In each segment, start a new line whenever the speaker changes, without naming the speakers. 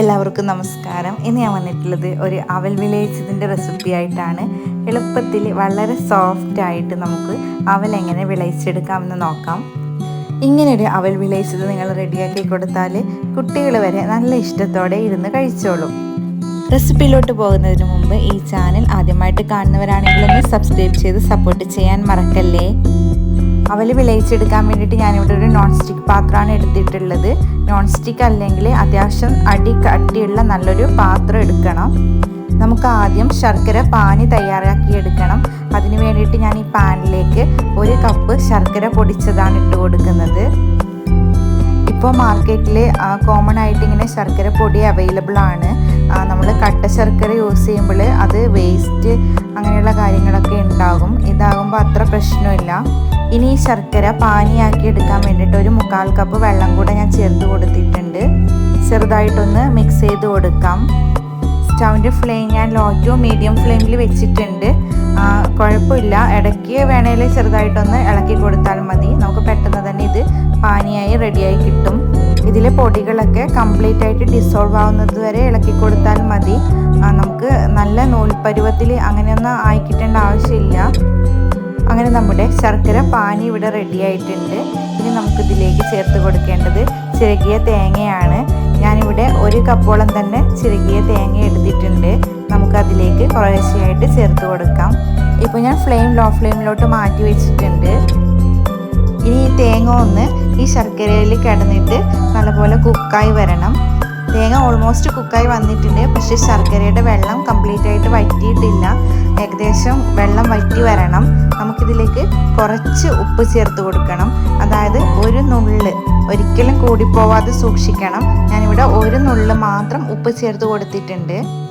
എല്ലാവർക്കും നമസ്കാരം. ഇന്ന് ഞാൻ വന്നിട്ടുള്ളത് ഒരു അവൽ വിളയിച്ചതിന്റെ റെസിപ്പി ആയിട്ടാണ്. എളുപ്പത്തിൽ വളരെ സോഫ്റ്റ് ആയിട്ട് നമുക്ക് അവൽ എങ്ങനെ വിളയിച്ചെടുക്കാമെന്ന് നോക്കാം. ഇങ്ങനൊരു അവൽ വിളയിച്ചത് നിങ്ങൾ റെഡിയാക്കി കൊടുത്താൽ കുട്ടികൾ വരെ നല്ല ഇഷ്ടത്തോടെ ഇരുന്ന് കഴിച്ചോളും. റെസിപ്പിയിലോട്ട് പോകുന്നതിന് മുമ്പ് ഈ ചാനൽ ആദ്യമായിട്ട് കാണുന്നവരാണെങ്കിൽ ഒന്ന് സബ്സ്ക്രൈബ് ചെയ്ത് സപ്പോർട്ട് ചെയ്യാൻ മറക്കല്ലേ? അവൽ വിളയിച്ചെടുക്കാൻ വേണ്ടിയിട്ട് ഞാനിവിടെ ഒരു നോൺ സ്റ്റിക്ക് പാത്രമാണ് എടുത്തിട്ടുള്ളത്. നോൺ സ്റ്റിക്ക് അല്ലെങ്കിൽ അത്യാവശ്യം അടി കട്ടിയുള്ള നല്ലൊരു പാത്രം എടുക്കണം. നമുക്ക് ആദ്യം ശർക്കര പാനി തയ്യാറാക്കി എടുക്കണം. അതിന് വേണ്ടിയിട്ട് ഞാൻ ഈ പാനിലേക്ക് ഒരു കപ്പ് ശർക്കര പൊടിച്ചതാണ് ഇട്ട് കൊടുക്കുന്നത്. ഇപ്പോൾ മാർക്കറ്റിൽ കോമൺ ആയിട്ട് ഇങ്ങനെ ശർക്കര പൊടി അവൈലബിൾ ആണ്. നമ്മൾ കട്ട ശർക്കര യൂസ് ചെയ്യുമ്പോൾ അത് വേസ്റ്റ് അങ്ങനെയുള്ള കാര്യങ്ങളൊക്കെ ഉണ്ടാകും. ഇതാകുമ്പോൾ അത്ര പ്രശ്നമില്ല. ഇനി ശർക്കര പാനിയാക്കി എടുക്കാൻ വേണ്ടിയിട്ട് ഒരു മുക്കാൽ കപ്പ് വെള്ളം കൂടെ ഞാൻ ചേർത്ത് കൊടുത്തിട്ടുണ്ട്. ചെറുതായിട്ടൊന്ന് മിക്സ് ചെയ്ത് കൊടുക്കാം. സ്റ്റൗവിന്റെ ഫ്ലെയിം ഞാൻ ലോ ടു മീഡിയം ഫ്ലെയിമിൽ വെച്ചിട്ടുണ്ട്. കുഴപ്പമില്ല. ഇടയ്ക്ക് വേണേൽ ചെറുതായിട്ടൊന്ന് ഇളക്കി കൊടുത്താൽ മതി. നമുക്ക് പെട്ടെന്ന് തന്നെ ഇത് പാനിയായി റെഡിയായി കിട്ടും. ഇതിലെ പൊടികളൊക്കെ കംപ്ലീറ്റ് ആയിട്ട് ഡിസോൾവ് ആവുന്നത് വരെ ഇളക്കി കൊടുത്താൽ മതി. നമുക്ക് നല്ല നൂൽപ്പരുവത്തിൽ അങ്ങനെയൊന്നും ആയി കിട്ടേണ്ട ആവശ്യമില്ല. അങ്ങനെ നമ്മുടെ ശർക്കര പാനി ഇവിടെ റെഡി ആയിട്ടുണ്ട്. ഇനി നമുക്കിതിലേക്ക് ചേർത്ത് കൊടുക്കേണ്ടത് ചിരകിയ തേങ്ങയാണ്. ഞാനിവിടെ ഒരു കപ്പോളം തന്നെ ചിരകിയ തേങ്ങ എടുത്തിട്ടുണ്ട്. നമുക്കതിലേക്ക് കുറേശ്ശെയായിട്ട് ചേർത്ത് കൊടുക്കാം. ഇപ്പോൾ ഞാൻ ഫ്ലെയിം ലോ ഫ്ലെയിമിലോട്ട് മാറ്റി വെച്ചിട്ടുണ്ട്. ഇനി ഈ തേങ്ങ ഒന്ന് ഈ ശർക്കരയിൽ കിടന്നിട്ട് നല്ലപോലെ കുക്കായി വരണം. ഓൾമോസ്റ്റ് കുക്കായി വന്നിട്ടുണ്ട്. പക്ഷേ ശർക്കരയുടെ വെള്ളം കംപ്ലീറ്റ് ആയിട്ട് വറ്റിയിട്ടില്ല. ഏകദേശം വെള്ളം വറ്റി വരണം. നമുക്കിതിലേക്ക് കുറച്ച് ഉപ്പ് ചേർത്ത് കൊടുക്കണം. അതായത് ഒരു നുള്ള്. ഒരിക്കലും കൂടിപ്പോവാതെ സൂക്ഷിക്കണം. ഞാനിവിടെ ഒരു നുള്ള് മാത്രം ഉപ്പ് ചേർത്ത് കൊടുത്തിട്ടുണ്ട്.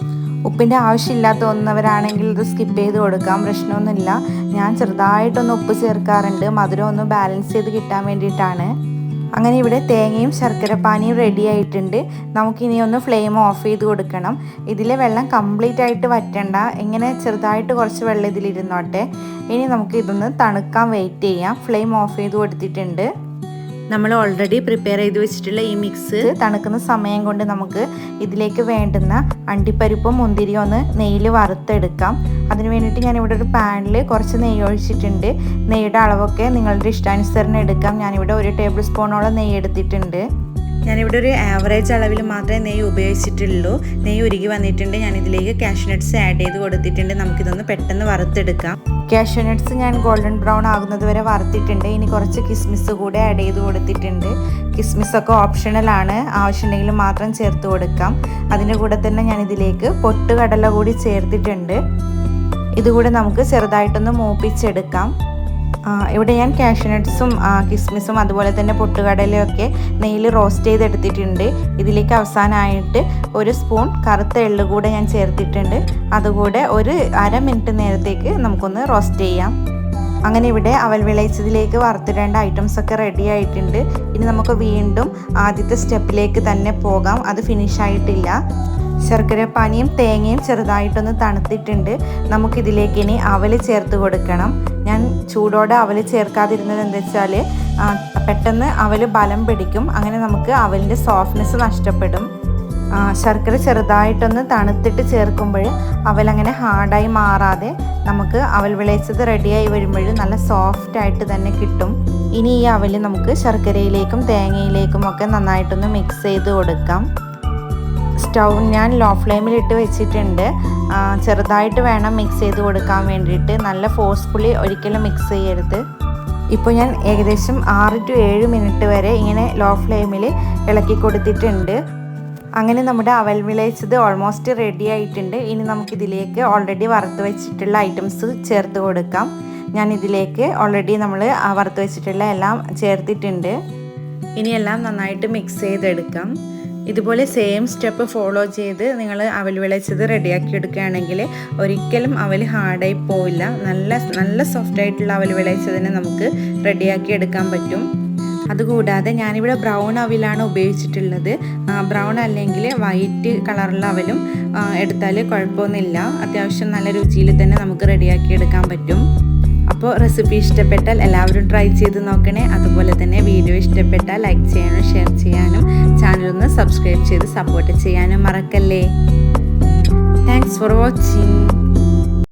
ഉപ്പിന്റെ ആവശ്യമില്ലാത്ത ഒന്നവരാണെങ്കിൽ ഇത് സ്കിപ്പ് ചെയ്ത് കൊടുക്കാം. പ്രശ്നമൊന്നുമില്ല. ഞാൻ ചെറുതായിട്ടൊന്ന് ഉപ്പ് ചേർക്കാറുണ്ട്. മധുരം ഒന്ന് ബാലൻസ് ചെയ്ത് കിട്ടാൻ വേണ്ടിയിട്ടാണ്. അങ്ങനെ ഇവിടെ തേങ്ങയും ശർക്കരപ്പാനിയും റെഡി ആയിട്ടുണ്ട്. നമുക്കിനി ഒന്ന് ഫ്ലെയിം ഓഫ് ചെയ്ത് കൊടുക്കണം. ഇതിലെ വെള്ളം കംപ്ലീറ്റ് ആയിട്ട് വറ്റണ്ട. ഇങ്ങനെ ചെറുതായിട്ട് കുറച്ച് വെള്ളം ഇതിലിരുന്നോട്ടെ. ഇനി നമുക്ക് ഇതൊന്ന് തണുക്കാൻ വെയിറ്റ് ചെയ്യാം. ഫ്ലെയിം ഓഫ് ചെയ്ത് കൊടുത്തിട്ടുണ്ട്. നമ്മൾ ഓൾറെഡി പ്രിപ്പയർ ചെയ്ത് വെച്ചിട്ടുള്ള ഈ മിക്സ് തണുക്കുന്ന സമയം കൊണ്ട് നമുക്ക് ഇതിലേക്ക് വേണ്ടുന്ന അണ്ടിപ്പരിപ്പും മുന്തിരിയും ഒന്ന് നെയ്യിൽ വറുത്തെടുക്കാം. അതിന് വേണ്ടിയിട്ട് ഇവിടെ ഒരു പാനിൽ കുറച്ച് നെയ്യ് ഒഴിച്ചിട്ടുണ്ട്. നെയ്യുടെ അളവൊക്കെ നിങ്ങളുടെ ഇഷ്ടാനുസരണം എടുക്കാം. ഞാനിവിടെ ഒരു ടേബിൾ സ്പൂണോളം നെയ്യ് എടുത്തിട്ടുണ്ട്. ഞാനിവിടെ ഒരു ആവറേജ് അളവിൽ മാത്രമേ നെയ്യ് ഉപയോഗിച്ചിട്ടുള്ളൂ. നെയ്യ് ഉരുകി വന്നിട്ടുണ്ട്. ഞാൻ ഇതിലേക്ക് കാഷ്യൂ നട്ട്സ് ആഡ് ചെയ്ത് കൊടുത്തിട്ടുണ്ട്. നമുക്കിതൊന്ന് പെട്ടെന്ന് വറുത്തെടുക്കാം. ക്യാഷ് നട്ട്സ് ഞാൻ ഗോൾഡൻ ബ്രൗൺ ആകുന്നത് വരെ വറുത്തിട്ടുണ്ട്. ഇനി കുറച്ച് കിസ്മിസ് കൂടെ ആഡ് ചെയ്ത് കൊടുത്തിട്ടുണ്ട്. കിസ്മിസ് ഒക്കെ ഓപ്ഷണലാണ് ആവശ്യമുണ്ടെങ്കിൽ മാത്രം ചേർത്ത് കൊടുക്കാം. അതിന്റെ കൂടെ തന്നെ ഞാൻ ഇതിലേക്ക് പൊട്ടുകടല കൂടി ചേർത്തിട്ടുണ്ട്. ഇതുകൂടെ നമുക്ക് ചെറുതായിട്ടൊന്ന് മൂപ്പിച്ചെടുക്കാം. ഇവിടെ ഞാൻ കാഷ്യൂനട്ട്സും കിസ്മിസും അതുപോലെ തന്നെ പൊട്ടുകടലയൊക്കെ നെയ്യിൽ റോസ്റ്റ് ചെയ്തെടുത്തിട്ടുണ്ട്. ഇതിലേക്ക് അവസാനമായിട്ട് ഒരു സ്പൂൺ കറുത്ത എള്ള് കൂടെ ഞാൻ ചേർത്തിട്ടുണ്ട്. അതുകൂടെ ഒരു അര മിനിറ്റ് നേരത്തേക്ക് നമുക്കൊന്ന് റോസ്റ്റ് ചെയ്യാം. അങ്ങനെ ഇവിടെ അവൽ വിളയിച്ചതിലേക്ക് വറുത്തിടേണ്ട ഐറ്റംസ് ഒക്കെ റെഡി ആയിട്ടുണ്ട്. ഇനി നമുക്ക് വീണ്ടും ആദ്യത്തെ സ്റ്റെപ്പിലേക്ക് തന്നെ പോകാം. അത് ഫിനിഷ് ആയിട്ടില്ല. ശർക്കരപ്പാനിയും തേങ്ങയും ചെറുതായിട്ടൊന്ന് തണുത്തിട്ടുണ്ട്. നമുക്കിതിലേക്ക് ഇനി അവൽ ചേർത്ത് കൊടുക്കണം. ഞാൻ ചൂടോടെ അവൽ ചേർക്കാതിരുന്നത് എന്താ വെച്ചാൽ പെട്ടെന്ന് അവൽ ബലം പിടിക്കും. അങ്ങനെ നമുക്ക് അവലിന്റെ സോഫ്റ്റ്നെസ് നഷ്ടപ്പെടും. ശർക്കര ചെറുതായിട്ടൊന്ന് തണുത്തിട്ട് ചേർക്കുമ്പോൾ അവലങ്ങനെ ഹാർഡായി മാറാതെ നമുക്ക് അവൽ വിളയിച്ചത് റെഡിയായി വരുമ്പോൾ നല്ല സോഫ്റ്റ് ആയിട്ട് തന്നെ കിട്ടും. ഇനി ഈ അവൽ നമുക്ക് ശർക്കരയിലേക്കും തേങ്ങയിലേക്കും ഒക്കെ നന്നായിട്ടൊന്ന് മിക്സ് ചെയ്ത് കൊടുക്കാം. സ്റ്റൗ ഞാൻ ലോ ഫ്ലെയിമിൽ ഇട്ട് വെച്ചിട്ടുണ്ട് ചെറുതായിട്ട് വേണം മിക്സ് ചെയ്ത് കൊടുക്കാൻ വേണ്ടിയിട്ട്. നല്ല ഫോഴ്സ്ഫുള്ളി ഒരിക്കലും മിക്സ് ചെയ്യരുത്. ഇപ്പോൾ ഞാൻ ഏകദേശം ആറ് ടു ഏഴ് മിനിറ്റ് വരെ ഇങ്ങനെ ലോ ഫ്ലെയിമിൽ ഇളക്കി കൊടുത്തിട്ടുണ്ട്. അങ്ങനെ നമ്മുടെ അവൽ വിളയിച്ചത് ഓൾമോസ്റ്റ് റെഡി ആയിട്ടുണ്ട്. ഇനി നമുക്കിതിലേക്ക് ഓൾറെഡി വറുത്ത് വെച്ചിട്ടുള്ള ഐറ്റംസ് ചേർത്ത് കൊടുക്കാം. ഞാൻ ഇതിലേക്ക് ഓൾറെഡി നമ്മൾ വറുത്ത് വെച്ചിട്ടുള്ള എല്ലാം ചേർത്തിട്ടുണ്ട്. ഇനിയെല്ലാം നന്നായിട്ട് മിക്സ് ചെയ്തെടുക്കാം. ഇതുപോലെ സെയിം സ്റ്റെപ്പ് ഫോളോ ചെയ്ത് നിങ്ങൾ അവൽ വിളച്ചത് റെഡിയാക്കി എടുക്കുകയാണെങ്കിൽ ഒരിക്കലും അവൽ ഹാർഡായി പോവില്ല. നല്ല നല്ല സോഫ്റ്റ് ആയിട്ടുള്ള അവൽ വിളയിച്ചതിനെ നമുക്ക് റെഡിയാക്കി എടുക്കാൻ പറ്റും. അതുകൂടാതെ ഞാനിവിടെ ബ്രൗൺ അവിലാണ് ഉപയോഗിച്ചിട്ടുള്ളത്. ബ്രൗൺ അല്ലെങ്കിൽ വൈറ്റ് കളറുള്ള അവലും എടുത്താൽ കുഴപ്പമൊന്നുമില്ല. അത്യാവശ്യം നല്ല രുചിയിൽ തന്നെ നമുക്ക് റെഡിയാക്കി എടുക്കാൻ പറ്റും. അപ്പോൾ റെസിപ്പി ഇഷ്ടപ്പെട്ടാൽ എല്ലാവരും ട്രൈ ചെയ്ത് നോക്കണേ. അതുപോലെ തന്നെ വീഡിയോ ഇഷ്ടപ്പെട്ടാൽ ലൈക്ക് ചെയ്യാനും ഷെയർ ചെയ്യാനും. ചാനലൊന്ന് സബ്സ്ക്രൈബ് ചെയ്ത് സപ്പോർട്ട് ചെയ്യാനും മറക്കല്ലേ. Thanks for watching